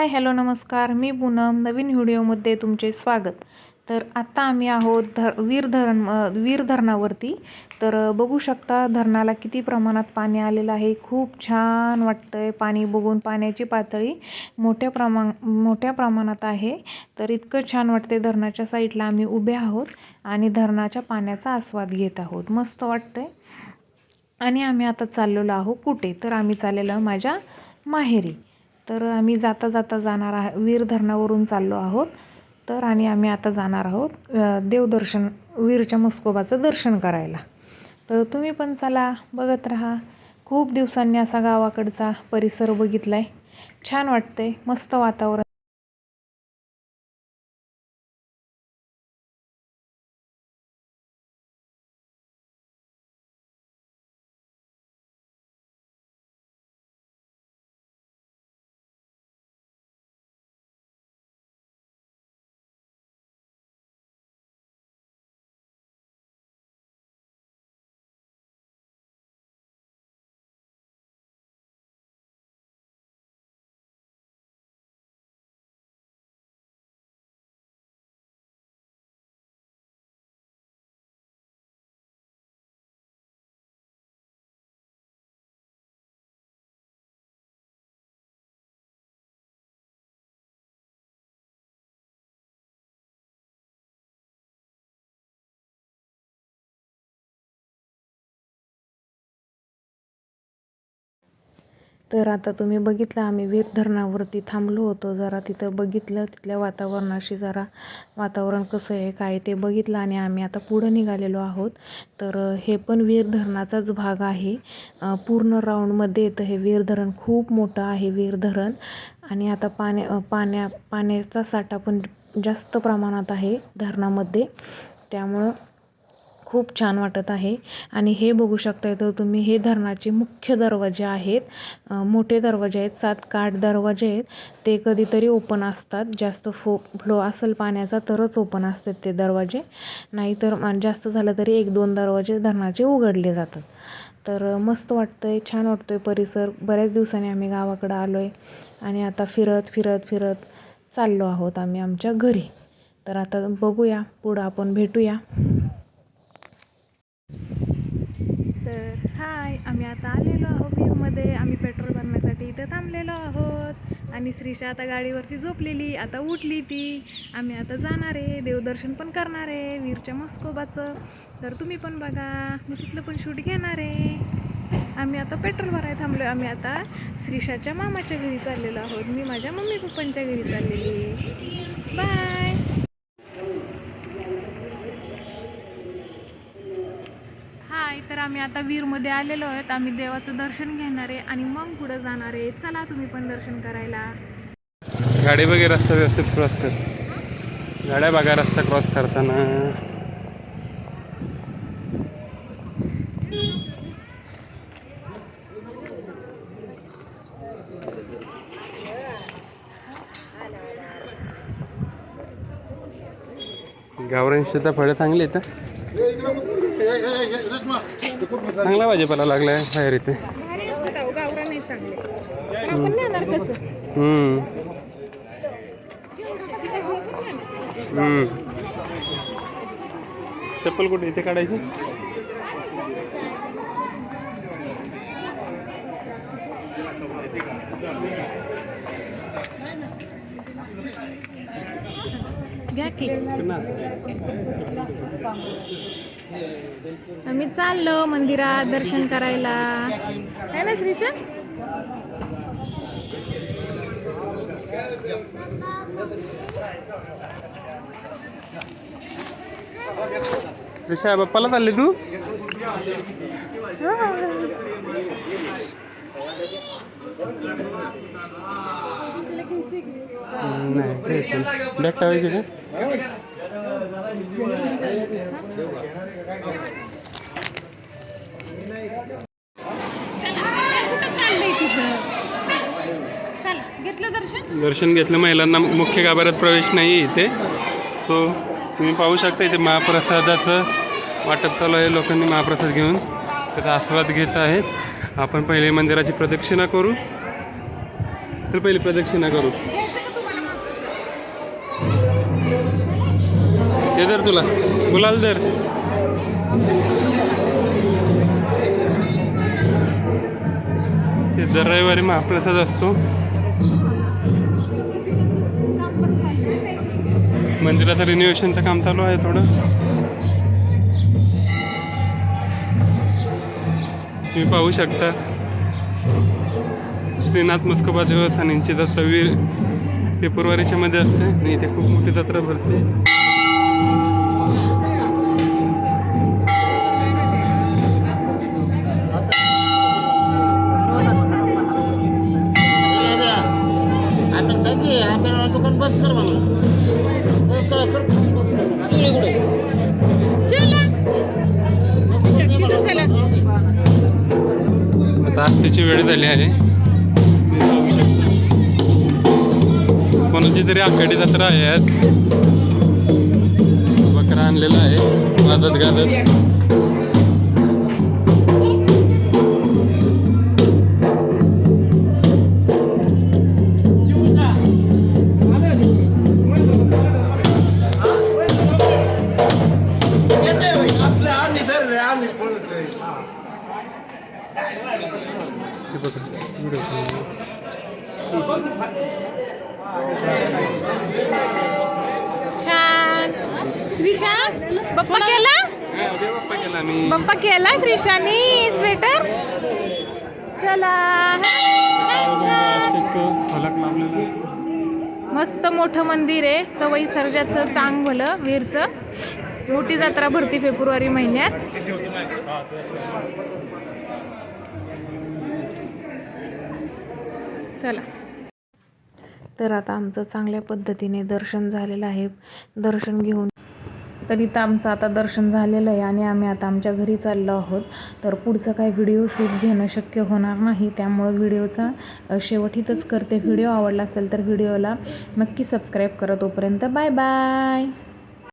Hi hello नमस्कार. मी पूनम नवीन व्हिडिओमध्ये तुमचे स्वागत. तर आत्ता आम्ही आहोत धर वीर धरण वीर धरणावरती. तर बघू शकता धरणाला किती प्रमाणात पाणी आलेलं आहे. खूप छान वाटतं आहे पाणी बघून. पाण्याची पातळी मोठ्या प्रमा मोठ्या प्रमाणात आहे. तर इतकं छान वाटते धरणाच्या साईडला आम्ही उभे आहोत आणि धरणाच्या पाण्याचा आस्वाद घेत आहोत. मस्त वाटतं आणि आम्ही आता चाललेलो आहोत कुठे? तर आम्ही चाललेलो माझ्या माहेरी. तर आम्ही जाता जाता जाणार आहे वीर धरणावरून चाललो आहोत. तर आणि आम्ही आता जाणार आहोत देवदर्शन वीरच्या मस्कोबाचं दर्शन करायला. तर तुम्ही पण चला बघत राहा. खूप दिवसांनी असा गावाकडचा परिसर बघितला आहे छान वाटतंय मस्त वातावरण. तर आता तुम्ही बघितलं आम्ही वीर धरणावरती थांबलो होतो. जरा तिथं बघितलं तिथल्या वातावरणाशी जरा वातावरण कसं आहे काय ते बघितलं आणि आम्ही आता पुढं निघालेलो आहोत. तर हे पण वीर धरणाचाच भाग आहे. पूर्ण राऊंडमध्ये येतं हे वीर धरण खूप मोठं आहे वीर धरण आणि आता पाण्या पाण्या पाण्याचा साठा पण जास्त प्रमाणात आहे धरणामध्ये. त्यामुळं खूप छान वाटत आहे. आणि हे बघू शकताय तर तुम्ही हे धरणाचे मुख्य दरवाजे आहेत. मोठे दरवाजे आहेत सात काठ दरवाजे आहेत. ते कधीतरी ओपन असतात. जास्त फो फ्लो असेल पाण्याचा तरच ओपन असतात ते दरवाजे. नाहीतर जास्त झालं तरी एक दोन दरवाजे धरणाचे उघडले जातात. तर मस्त वाटतं आहे छान वाटतो आहे परिसर. बऱ्याच दिवसांनी आम्ही गावाकडं आलो आहे आणि आता फिरत फिरत फिरत चाललो आहोत आम्ही आमच्या घरी. तर आता बघूया पुढं आपण भेटूया तर हाय आम्ही आता आलेलो आहोत वीरमध्ये आम्ही पेट्रोल भरण्यासाठी इथं थांबलेलो आहोत. आणि श्रीषा आता गाडीवरती झोपलेली आता उठली ती. आम्ही आता जाणार आहे देवदर्शन पण करणार आहे वीरच्या मस्कोबाचं. तर तुम्ही पण बघा मी तिथलं पण शूट घेणार आहे. आम्ही आता पेट्रोल भरायला थांबलो आम्ही आता श्रीषाच्या मामाच्या घरी चाललेलो आहोत. मी माझ्या मम्मी पप्पांच्या घरी चाललेली बाय हाय तर आम्ही आता वीरमध्ये आलेलो आहोत. आम्ही देवाचं दर्शन घेणार आहे आणि मग पुढे जाणार आहे. चला तुम्ही पण दर्शन करायला. गाडी बघे रस्ता व्यवस्थित क्रॉस कर. गाड्या बघा रस्ता क्रॉस करताना. गावरान फळं चांगली आहेत? चांगला भाजीपाला लागलाय बाहेर इथे. चप्पल कुठे इथे काढायची? घ्या की. आम्ही चाललो मंदिरात दर्शन करायला. है ना श्रीषा ऋषा बाप्पाला चालली तू? नाही बॅग ठेवायची का कुठं चाललंय तुझं चल घेतलं दर्शन घेतलं महिलांना मुख्य गाभाऱ्यात प्रवेश नाही आहे इथे. सो तुम्ही पाहू शकता इथे महाप्रसादाचं वाटप चालू आहे. लोकांनी महाप्रसाद घेऊन त्याचा आस्वाद घेत आहेत. आपण पहिले मंदिराची प्रदक्षिणा करू. तर पहिली प्रदक्षिणा करू. धर तुला. गुलाल धर. ते दर रविवारी महाप्रसाद असतो. मंदिराचं रिनोव्हेशनचं काम चालू आहे थोडं. तुम्ही पाहू शकता. श्रीनाथ मुस्कोबा देवस्थान यांची जत्रा वीर फेब्रुवारीच्या मध्ये असते आणि इथे खूप मोठी जत्रा भरते. आता आरतीची वेळ झाली आहे. तुम्ही कोणाची तरी आखाडी जत्रा आहे आणलेला आहे वाजत गाजत Thank you. श्रीशा बप्पा केला? हा, बाप्पा गेला आम्ही बप्पा केला? श्रीशानी स्वेटर चला. मस्त मोठं मंदिर आहे. सवयी सर्जाचं चांग भलं वीरचं. मोठी जत्रा भरती फेब्रुवारी महिन्यात. चला. तर आता आमचं चांगल्या पद्धतीने दर्शन झालेलं आहे. दर्शन घेऊन तर इथं आमचं आता दर्शन झालेलं आहे आणि आम्ही आता आमच्या घरी चाललो आहोत. तर पुढचं काही व्हिडिओ शूट घेणं शक्य होणार नाही. त्यामुळं व्हिडिओचा शेवट इथंच करते. व्हिडिओ आवडला असेल तर व्हिडिओला नक्की सबस्क्राईब करा तोपर्यंत. Bye bye